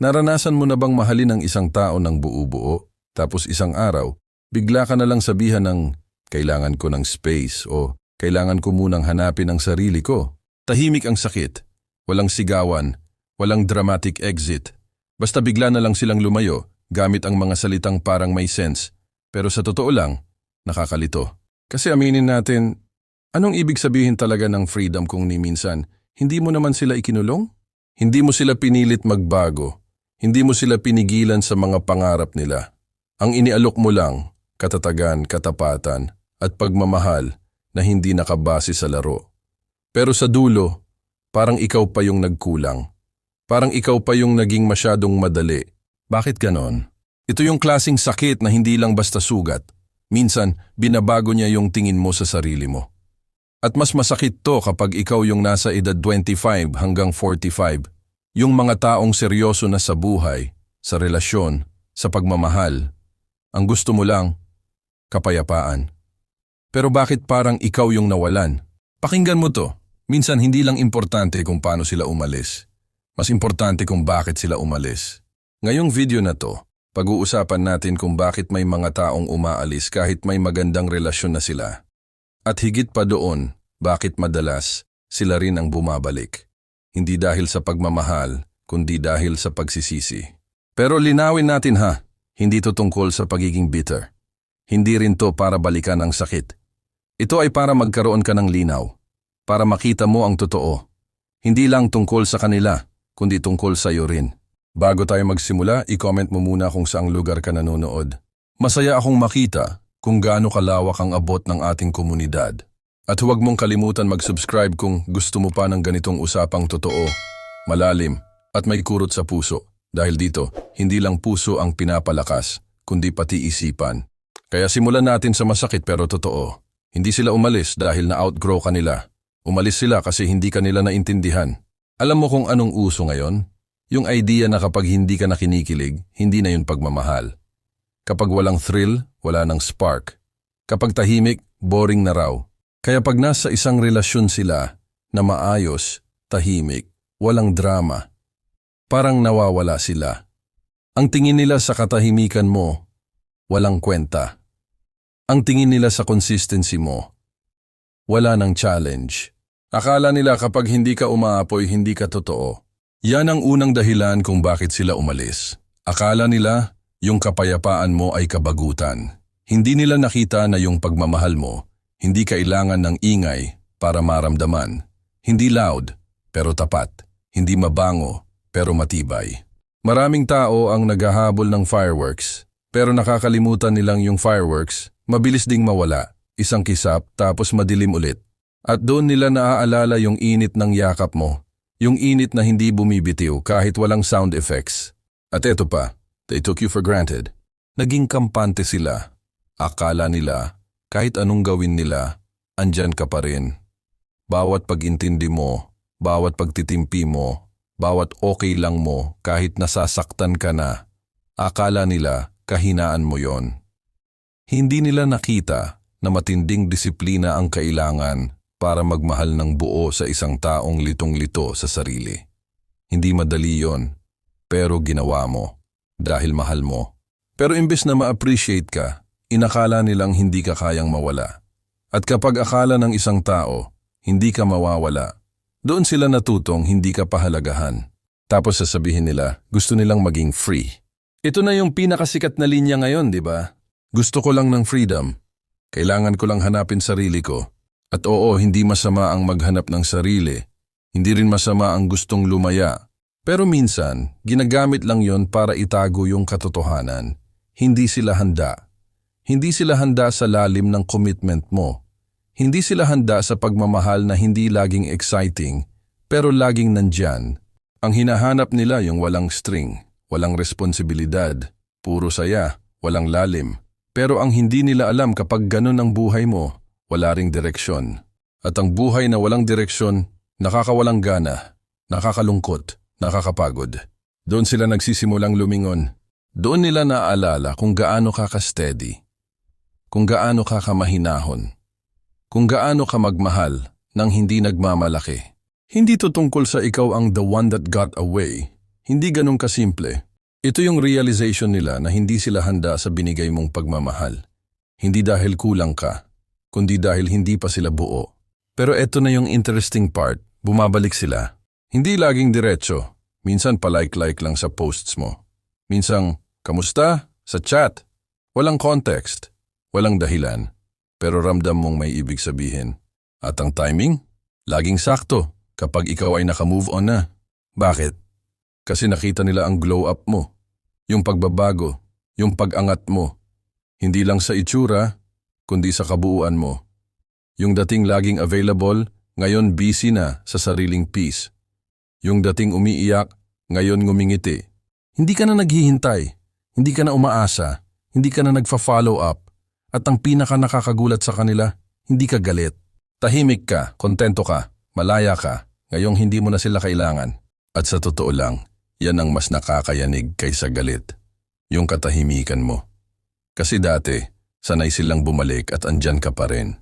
Naranasan mo na bang mahalin ang isang tao ng buo-buo, tapos isang araw, bigla ka na lang sabihan ng, kailangan ko ng space o kailangan ko munang hanapin ang sarili ko. Tahimik ang sakit, walang sigawan, walang dramatic exit. Basta bigla na lang silang lumayo, gamit ang mga salitang parang may sense. Pero sa totoo lang, nakakalito. Kasi aminin natin, anong ibig sabihin talaga ng freedom kung ni minsan, hindi mo naman sila ikinulong? Hindi mo sila pinilit magbago. Hindi mo sila pinigilan sa mga pangarap nila. Ang inialok mo lang, katatagan, katapatan, at pagmamahal na hindi nakabase sa laro. Pero sa dulo, parang ikaw pa yung nagkulang. Parang ikaw pa yung naging masyadong madali. Bakit ganon? Ito yung klasing sakit na hindi lang basta sugat. Minsan, binabago niya yung tingin mo sa sarili mo. At mas masakit to kapag ikaw yung nasa edad 25 hanggang 45. Yung mga taong seryoso na sa buhay, sa relasyon, sa pagmamahal. Ang gusto mo lang, kapayapaan. Pero bakit parang ikaw yung nawalan? Pakinggan mo to. Minsan hindi lang importante kung paano sila umalis. Mas importante kung bakit sila umalis. Ngayong video na to, pag-uusapan natin kung bakit may mga taong umaalis kahit may magandang relasyon na sila. At higit pa doon, bakit madalas sila rin ang bumabalik. Hindi dahil sa pagmamahal, kundi dahil sa pagsisisi. Pero linawin natin ha, hindi to tungkol sa pagiging bitter. Hindi rin to para balikan ang sakit. Ito ay para magkaroon ka ng linaw, para makita mo ang totoo. Hindi lang tungkol sa kanila, kundi tungkol sa iyo rin. Bago tayo magsimula, i-comment mo muna kung saang lugar ka nanonood. Masaya akong makita kung gaano kalawak ang abot ng ating komunidad. At huwag mong kalimutan mag-subscribe kung gusto mo pa ng ganitong usapang totoo, malalim, at may kurot sa puso. Dahil dito, hindi lang puso ang pinapalakas, kundi pati isipan. Kaya simulan natin sa masakit pero totoo. Hindi sila umalis dahil na-outgrow ka nila. Umalis sila kasi hindi ka nila naintindihan. Alam mo kung anong uso ngayon? Yung idea na kapag hindi ka nakinikilig, hindi na yun pagmamahal. Kapag walang thrill, wala nang spark. Kapag tahimik, boring na raw. Kaya pag nasa isang relasyon sila na maayos, tahimik, walang drama, parang nawawala sila. Ang tingin nila sa katahimikan mo, walang kwenta. Ang tingin nila sa consistency mo, wala nang challenge. Akala nila kapag hindi ka umaapoy, hindi ka totoo. Yan ang unang dahilan kung bakit sila umalis. Akala nila yung kapayapaan mo ay kabagutan. Hindi nila nakita na yung pagmamahal mo, hindi kailangan ng ingay para maramdaman. Hindi loud, pero tapat. Hindi mabango, pero matibay. Maraming tao ang naghahabol ng fireworks, pero nakakalimutan nilang yung fireworks, mabilis ding mawala. Isang kisap tapos madilim ulit. At doon nila naaalala yung init ng yakap mo, yung init na hindi bumibitiw kahit walang sound effects. At eto pa, they took you for granted. Naging kampante sila. Akala nila, kahit anong gawin nila, andyan ka pa rin. Bawat pagintindi mo, bawat pagtitimpi mo, bawat okay lang mo kahit nasasaktan ka na, akala nila kahinaan mo yon. Hindi nila nakita na matinding disiplina ang kailangan para magmahal ng buo sa isang taong litong-lito sa sarili. Hindi madali yon, pero ginawa mo dahil mahal mo. Pero imbes na ma-appreciate ka, inakala nilang hindi ka kayang mawala. At kapag akala ng isang tao, hindi ka mawawala, doon sila natutong hindi ka pahalagahan. Tapos sasabihin nila, gusto nilang maging free. Ito na yung pinakasikat na linya ngayon, di ba? Gusto ko lang ng freedom. Kailangan ko lang hanapin sarili ko. At oo, hindi masama ang maghanap ng sarili. Hindi rin masama ang gustong lumaya. Pero minsan, ginagamit lang yon para itago yung katotohanan. Hindi sila handa. Hindi sila handa sa lalim ng commitment mo. Hindi sila handa sa pagmamahal na hindi laging exciting, pero laging nandyan. Ang hinahanap nila yung walang string, walang responsibilidad, puro saya, walang lalim. Pero ang hindi nila alam kapag ganun ang buhay mo, wala ring direksyon. At ang buhay na walang direksyon, nakakawalang gana, nakakalungkot, nakakapagod. Doon sila nagsisimulang lumingon. Doon nila naaalala kung gaano ka ka-steady, kung gaano ka kamahinahon, kung gaano ka magmahal nang hindi nagmamalaki. Hindi to tungkol sa ikaw ang the one that got away. hindi ganun kasimple. Ito yung realization nila na hindi sila handa sa binigay mong pagmamahal. Hindi dahil kulang ka, kundi dahil hindi pa sila buo. Pero eto na yung interesting part, bumabalik sila. Hindi laging diretso, minsan palike-like lang sa posts mo. Minsan, kamusta? Sa chat. Walang context, walang dahilan, pero ramdam mong may ibig sabihin. At ang timing? Laging sakto kapag ikaw ay nakamove on na. Bakit? Kasi nakita nila ang glow up mo, yung pagbabago, yung pag-angat mo. Hindi lang sa itsura, kundi sa kabuuan mo. Yung dating laging available, ngayon busy na sa sariling peace. Yung dating umiiyak, ngayon ngumingiti. Hindi ka na naghihintay, hindi ka na umaasa, hindi ka na nagfa-follow up. At ang pinaka nakakagulat sa kanila, hindi ka galit. Tahimik ka, kontento ka, malaya ka, ngayong hindi mo na sila kailangan. At sa totoo lang, yan ang mas nakakayanig kaysa galit. Yung katahimikan mo. Kasi dati, sanay silang bumalik at andyan ka pa rin.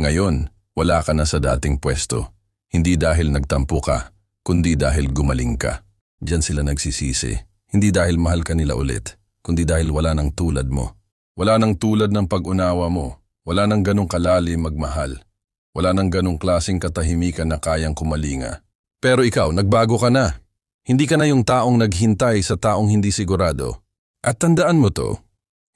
Ngayon, wala ka na sa dating pwesto. Hindi dahil nagtampo ka, kundi dahil gumaling ka. Diyan sila nagsisisi. Hindi dahil mahal ka nila ulit, kundi dahil wala nang tulad mo. Wala nang tulad ng pag-unawa mo. Wala nang ganong kalalim magmahal. Wala nang ganong klasing katahimikan na kayang kumalinga. Pero ikaw, nagbago ka na. Hindi ka na yung taong naghintay sa taong hindi sigurado. At tandaan mo to,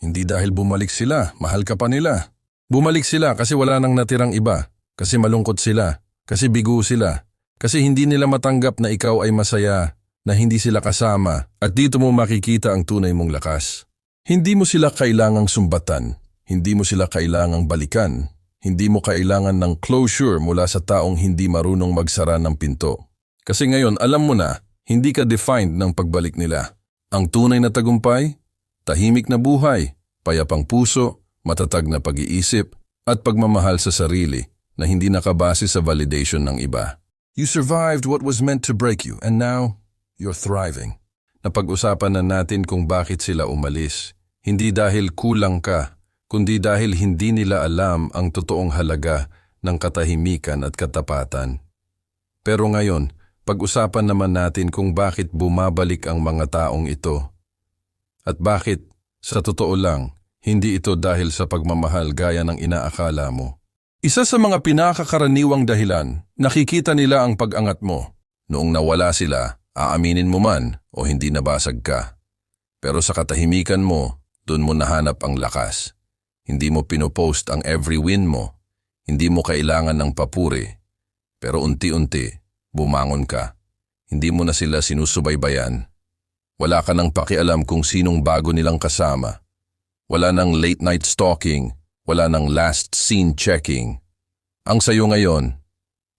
hindi dahil bumalik sila, mahal ka pa nila. Bumalik sila kasi wala nang natirang iba, kasi malungkot sila, kasi bigo sila, kasi hindi nila matanggap na ikaw ay masaya, na hindi sila kasama, at dito mo makikita ang tunay mong lakas. Hindi mo sila kailangang sumbatan, hindi mo sila kailangang balikan, hindi mo kailangan ng closure mula sa taong hindi marunong magsara ng pinto. Kasi ngayon alam mo na, hindi ka defined ng pagbalik nila. Ang tunay na tagumpay, tahimik na buhay, payapang puso, matatag na pag-iisip, at pagmamahal sa sarili na hindi nakabase sa validation ng iba. You survived what was meant to break you and now you're thriving. Napag-usapan na natin kung bakit sila umalis. Hindi dahil kulang ka, kundi dahil hindi nila alam ang totoong halaga ng katahimikan at katapatan. Pero ngayon, pag-usapan naman natin kung bakit bumabalik ang mga taong ito. At bakit, sa totoo lang, hindi ito dahil sa pagmamahal gaya ng inaakala mo. Isa sa mga pinakakaraniwang dahilan, nakikita nila ang pag-angat mo. Noong nawala sila, aaminin mo man o hindi nabasag ka. Pero sa katahimikan mo, doon mo nahanap ang lakas. Hindi mo pinopost ang every win mo. Hindi mo kailangan ng papuri. Pero unti-unti, bumangon ka. Hindi mo na sila sinusubaybayan. Wala ka nang pakialam kung sinong bago nilang kasama. Wala nang late night stalking, wala nang last scene checking. Ang sayo ngayon,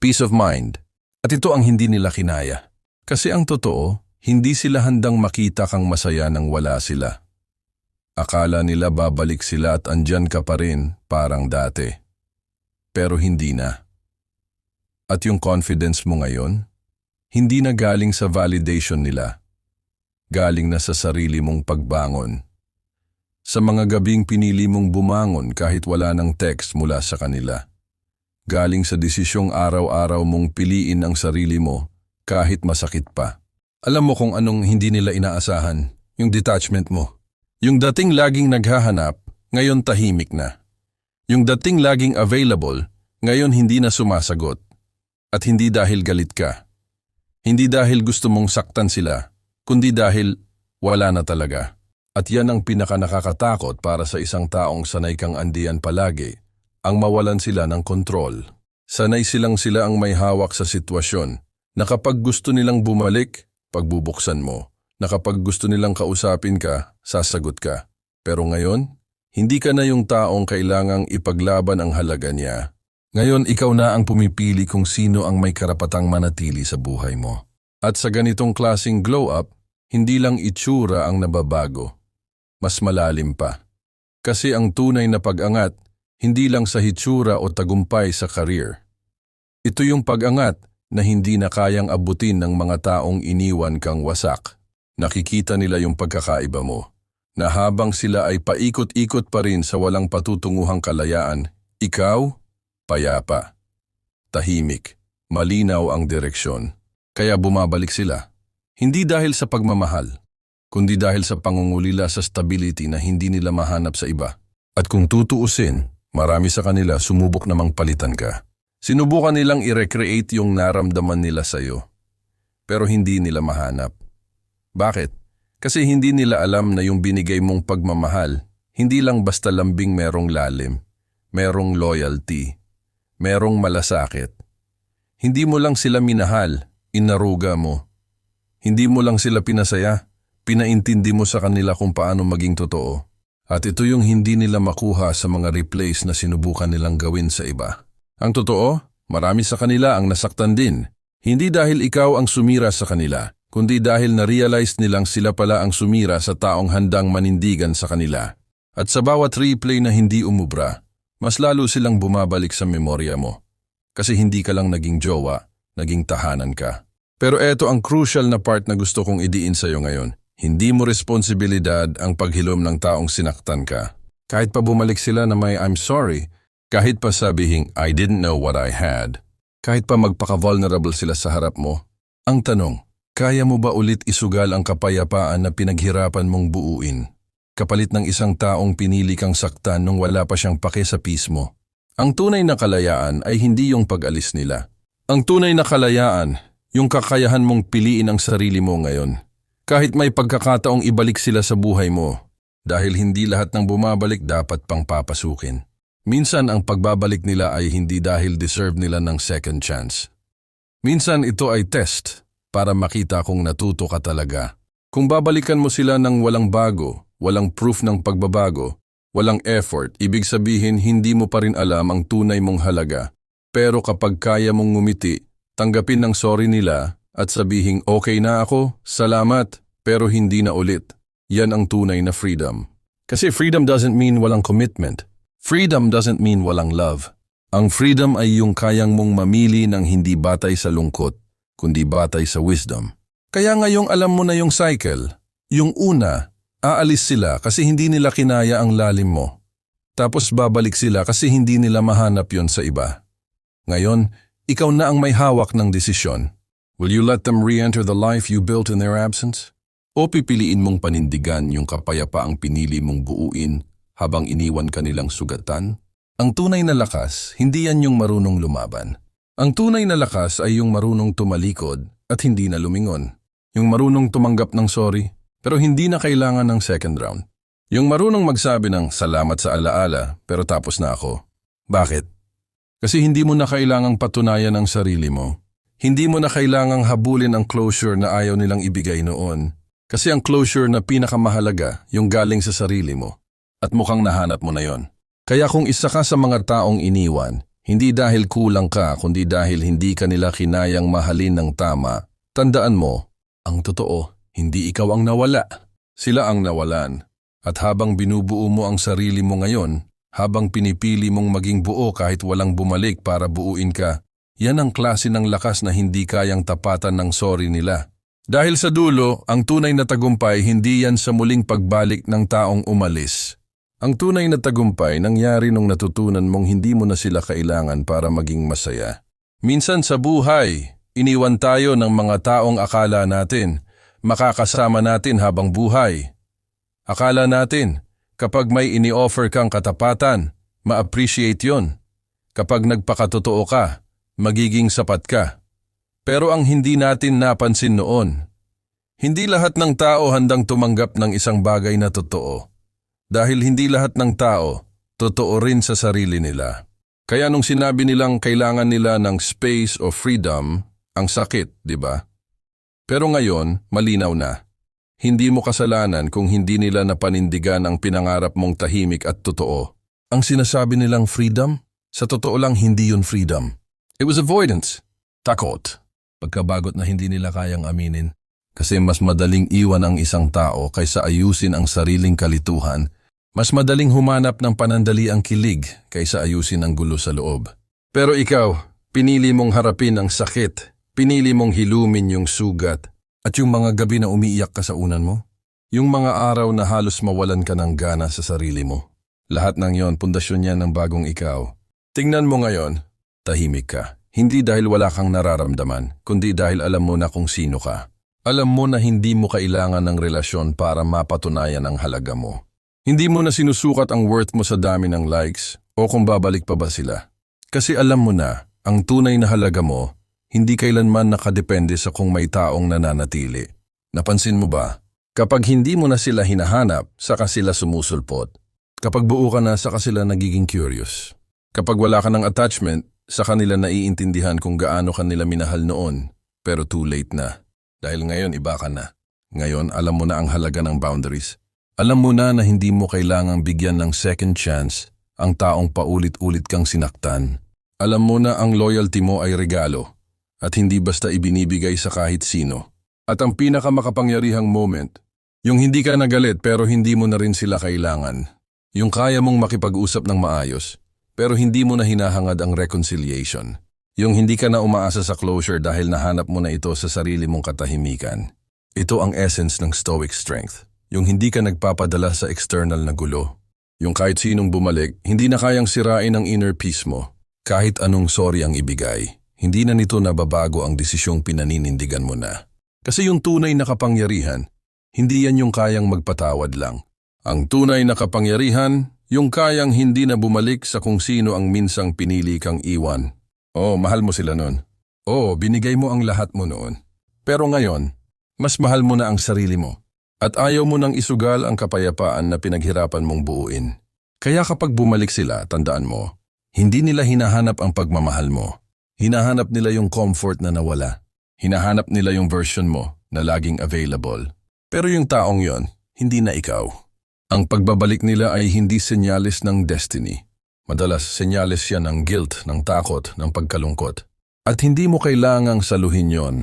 peace of mind. At ito ang hindi nila kinaya. Kasi ang totoo, hindi sila handang makita kang masaya nang wala sila. Akala nila babalik sila at andyan ka pa rin, parang dati. Pero hindi na. At yung confidence mo ngayon, hindi na galing sa validation nila. Galing na sa sarili mong pagbangon. Sa mga gabing pinili mong bumangon kahit wala ng text mula sa kanila. Galing sa desisyong araw-araw mong piliin ang sarili mo kahit masakit pa. Alam mo kung anong hindi nila inaasahan, yung detachment mo. Yung dating laging naghahanap, ngayon tahimik na. Yung dating laging available, ngayon hindi na sumasagot. At hindi dahil galit ka. Hindi dahil gusto mong saktan sila, kundi dahil wala na talaga. At yan ang pinaka nakakatakot para sa isang taong sanay kang andiyan palagi, ang mawalan sila ng kontrol. Sanay silang sila ang may hawak sa sitwasyon, na kapag gusto nilang bumalik, pagbubuksan mo na kapag gusto nilang kausapin ka, sasagot ka. Pero ngayon, hindi ka na yung taong kailangang ipaglaban ang halaga niya. Ngayon, ikaw na ang pumipili kung sino ang may karapatang manatili sa buhay mo. At sa ganitong klasing glow-up, hindi lang itsura ang nababago. Mas malalim pa. Kasi ang tunay na pag-angat, hindi lang sa hitsura o tagumpay sa career. Ito yung pag-angat na hindi na kayang abutin ng mga taong iniwan kang wasak. Nakikita nila yung pagkakaiba mo, na habang sila ay paikot-ikot pa rin sa walang patutunguhang kalayaan, ikaw, payapa. Tahimik, malinaw ang direksyon, kaya bumabalik sila. Hindi dahil sa pagmamahal, kundi dahil sa pangungulila sa stability na hindi nila mahanap sa iba. At kung tutuusin, marami sa kanila sumubok namang palitan ka. Sinubukan nilang i-recreate yung naramdaman nila sa'yo. Pero hindi nila mahanap. Bakit? Kasi hindi nila alam na yung binigay mong pagmamahal, hindi lang basta lambing merong lalim, merong loyalty, merong malasakit. Hindi mo lang sila minahal, inaruga mo. Hindi mo lang sila pinasaya, pinaintindi mo sa kanila kung paano maging totoo. At ito yung hindi nila makuha sa mga replays na sinubukan nilang gawin sa iba. Ang totoo, marami sa kanila ang nasaktan din. Hindi dahil ikaw ang sumira sa kanila, kundi dahil na-realize nilang sila pala ang sumira sa taong handang manindigan sa kanila. At sa bawat replay na hindi umubra, mas lalo silang bumabalik sa memorya mo. Kasi hindi ka lang naging jowa, naging tahanan ka. Pero eto ang crucial na part na gusto kong idiin sa'yo ngayon. Hindi mo responsibilidad ang paghilom ng taong sinaktan ka. Kahit pa bumalik sila na may I'm sorry, kahit pa sabihing I didn't know what I had, kahit pa magpaka-vulnerable sila sa harap mo, ang tanong, kaya mo ba ulit isugal ang kapayapaan na pinaghirapan mong buuin? Kapalit ng isang taong pinili kang saktan nung wala pa siyang pake sa peace mo. Ang tunay na kalayaan ay hindi yung pag-alis nila. Ang tunay na kalayaan, yung kakayahan mong piliin ang sarili mo ngayon. Kahit may pagkakataong ibalik sila sa buhay mo, dahil hindi lahat ng bumabalik dapat pang papasukin. Minsan ang pagbabalik nila ay hindi dahil deserve nila ng second chance. Minsan ito ay test para makita kung natuto ka talaga. Kung babalikan mo sila ng walang bago, walang proof ng pagbabago, walang effort, ibig sabihin hindi mo pa rin alam ang tunay mong halaga. Pero kapag kaya mong ngumiti, tanggapin ng sorry nila at sabihing okay na ako, salamat, pero hindi na ulit. Yan ang tunay na freedom. Kasi freedom doesn't mean walang commitment. Freedom doesn't mean walang love. Ang freedom ay yung kayang mong mamili ng hindi batay sa lungkot, kundi batay sa wisdom. Kaya ngayong alam mo na yung cycle, yung una, aalis sila kasi hindi nila kinaya ang lalim mo. Tapos babalik sila kasi hindi nila mahanap yon sa iba. Ngayon, ikaw na ang may hawak ng desisyon. Will you let them re-enter the life you built in their absence? O pipiliin mong panindigan yung kapayapaang pinili mong buuin habang iniwan ka nilang sugatan? Ang tunay na lakas, hindi yan yung marunong lumaban. Ang tunay na lakas ay yung marunong tumalikod at hindi na lumingon. Yung marunong tumanggap ng sorry, pero hindi na kailangan ng second round. Yung marunong magsabi ng salamat sa alaala, pero tapos na ako. Bakit? Kasi hindi mo na kailangang patunayan ang sarili mo. Hindi mo na kailangang habulin ang closure na ayaw nilang ibigay noon. Kasi ang closure na pinakamahalaga, yung galing sa sarili mo. At mukhang nahanap mo na yon. Kaya kung isa ka sa mga taong iniwan, hindi dahil kulang ka, kundi dahil hindi ka nila kinayang mahalin ng tama, tandaan mo, ang totoo, hindi ikaw ang nawala. Sila ang nawalan. At habang binubuo mo ang sarili mo ngayon, habang pinipili mong maging buo kahit walang bumalik para buuin ka, yan ang klase ng lakas na hindi kayang tapatan ng sorry nila. Dahil sa dulo, ang tunay na tagumpay hindi yan sa muling pagbalik ng taong umalis. Ang tunay na tagumpay nangyari nung natutunan mong hindi mo na sila kailangan para maging masaya. Minsan sa buhay, iniwan tayo ng mga taong akala natin, makakasama natin habang buhay. Akala natin, kapag may ini-offer kang katapatan, ma-appreciate yon. Kapag nagpakatotoo ka, magiging sapat ka. Pero ang hindi natin napansin noon, hindi lahat ng tao handang tumanggap ng isang bagay na totoo. Dahil hindi lahat ng tao, totoo rin sa sarili nila. Kaya nung sinabi nilang kailangan nila ng space o freedom, ang sakit, di ba? Pero ngayon, malinaw na. Hindi mo kasalanan kung hindi nila napanindigan ang pinangarap mong tahimik at totoo. Ang sinasabi nilang freedom, sa totoo lang hindi yun freedom. It was avoidance. Takot. Pagkabagot na hindi nila kayang aminin. Kasi mas madaling iwan ang isang tao kaysa ayusin ang sariling kalituhan mas madaling humanap ng panandali ang kilig kaysa ayusin ang gulo sa loob. Pero ikaw, pinili mong harapin ang sakit, pinili mong hilumin yung sugat, at yung mga gabi na umiiyak ka sa unan mo, yung mga araw na halos mawalan ka ng gana sa sarili mo. Lahat ng yon pundasyon yan ng bagong ikaw. Tingnan mo ngayon, tahimik ka. Hindi dahil wala kang nararamdaman, kundi dahil alam mo na kung sino ka. Alam mo na hindi mo kailangan ng relasyon para mapatunayan ang halaga mo. Hindi mo na sinusukat ang worth mo sa dami ng likes o kung babalik pa ba sila. Kasi alam mo na, ang tunay na halaga mo, hindi kailanman nakadepende sa kung may taong nananatili. Napansin mo ba? Kapag hindi mo na sila hinahanap, saka sila sumusulpot. Kapag buo ka na, saka sila nagiging curious. Kapag wala ka ng attachment, sa kanila naiintindihan kung gaano ka nila minahal noon, pero too late na. Dahil ngayon iba ka na. Ngayon alam mo na ang halaga ng boundaries. Alam mo na na hindi mo kailangang bigyan ng second chance ang taong paulit-ulit kang sinaktan. Alam mo na ang loyalty mo ay regalo at hindi basta ibinibigay sa kahit sino. At ang pinakamakapangyarihang moment, yung hindi ka nagalit pero hindi mo na rin sila kailangan. Yung kaya mong makipag-usap ng maayos, pero hindi mo na hinahangad ang reconciliation. Yung hindi ka na umaasa sa closure dahil nahanap mo na ito sa sarili mong katahimikan. Ito ang essence ng stoic strength. Yung hindi ka nagpapadala sa external na gulo. Yung kahit sinong bumalik, hindi na kayang sirain ang inner peace mo. Kahit anong sorry ang ibigay, hindi na nito nababago ang desisyong pinaninindigan mo na. Kasi yung tunay na kapangyarihan, hindi yan yung kayang magpatawad lang. Ang tunay na kapangyarihan, yung kayang hindi na bumalik sa kung sino ang minsang pinili kang iwan. Oh, mahal mo sila noon. Oo, binigay mo ang lahat mo noon. Pero ngayon, mas mahal mo na ang sarili mo. At ayaw mo nang isugal ang kapayapaan na pinaghirapan mong buuin. Kaya kapag bumalik sila, tandaan mo, hindi nila hinahanap ang pagmamahal mo. Hinahanap nila yung comfort na nawala. Hinahanap nila yung version mo na laging available. Pero yung taong yon, hindi na ikaw. Ang pagbabalik nila ay hindi senyales ng destiny. Madalas senyales yan ng guilt, ng takot, ng pagkalungkot. At hindi mo kailangang saluhin yon.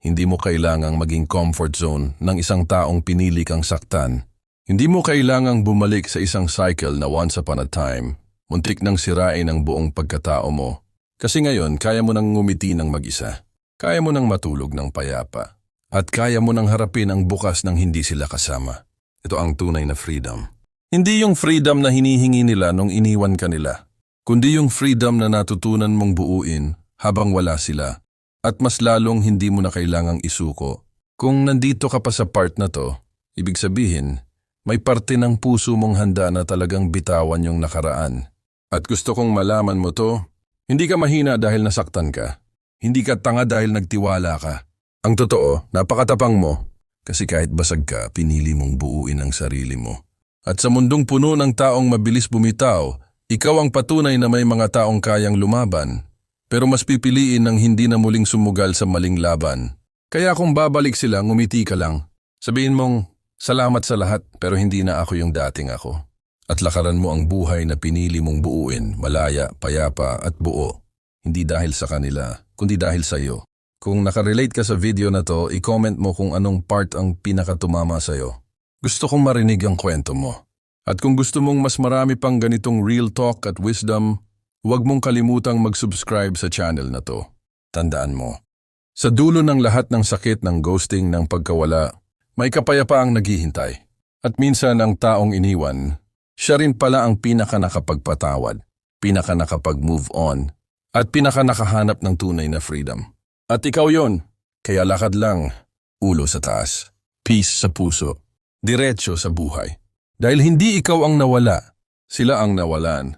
Hindi mo kailangang maging comfort zone ng isang taong pinili kang saktan. Hindi mo kailangang bumalik sa isang cycle na once upon a time, muntik nang sirain ang buong pagkatao mo. Kasi ngayon, kaya mo nang ngumiti ng mag-isa. Kaya mo nang matulog ng payapa. At kaya mo nang harapin ang bukas ng hindi sila kasama. Ito ang tunay na freedom. Hindi yung freedom na hinihingi nila nung iniwan ka nila, kundi yung freedom na natutunan mong buuin habang wala sila. At mas lalong hindi mo na kailangang isuko. Kung nandito ka pa sa part na to, ibig sabihin, may parte ng puso mong handa na talagang bitawan yung nakaraan. At gusto kong malaman mo to, hindi ka mahina dahil nasaktan ka. Hindi ka tanga dahil nagtiwala ka. Ang totoo, napakatapang mo. Kasi kahit basag ka, pinili mong buuin ang sarili mo. At sa mundong puno ng taong mabilis bumitaw, ikaw ang patunay na may mga taong kayang lumaban. Pero mas pipiliin ng hindi na muling sumugal sa maling laban. Kaya kung babalik sila, ngumiti ka lang. Sabihin mong, salamat sa lahat pero hindi na ako yung dating ako. At lakaran mo ang buhay na pinili mong buuin, malaya, payapa at buo. Hindi dahil sa kanila, kundi dahil sa iyo. Kung nakarelate ka sa video na to, i-comment mo kung anong part ang pinakatumama sa iyo. Gusto kong marinig ang kwento mo. At kung gusto mong mas marami pang ganitong real talk at wisdom, huwag mong kalimutang mag-subscribe sa channel na to. Tandaan mo. Sa dulo ng lahat ng sakit ng ghosting ng pagkawala, may kapayapaang naghihintay. At minsan ang taong iniwan, siya rin pala ang pinaka nakapagpatawad, pinaka nakapag-move on, at pinaka nakahanap ng tunay na freedom. At ikaw yon, kaya lakad lang, ulo sa taas, peace sa puso, diretso sa buhay. Dahil hindi ikaw ang nawala, sila ang nawalan.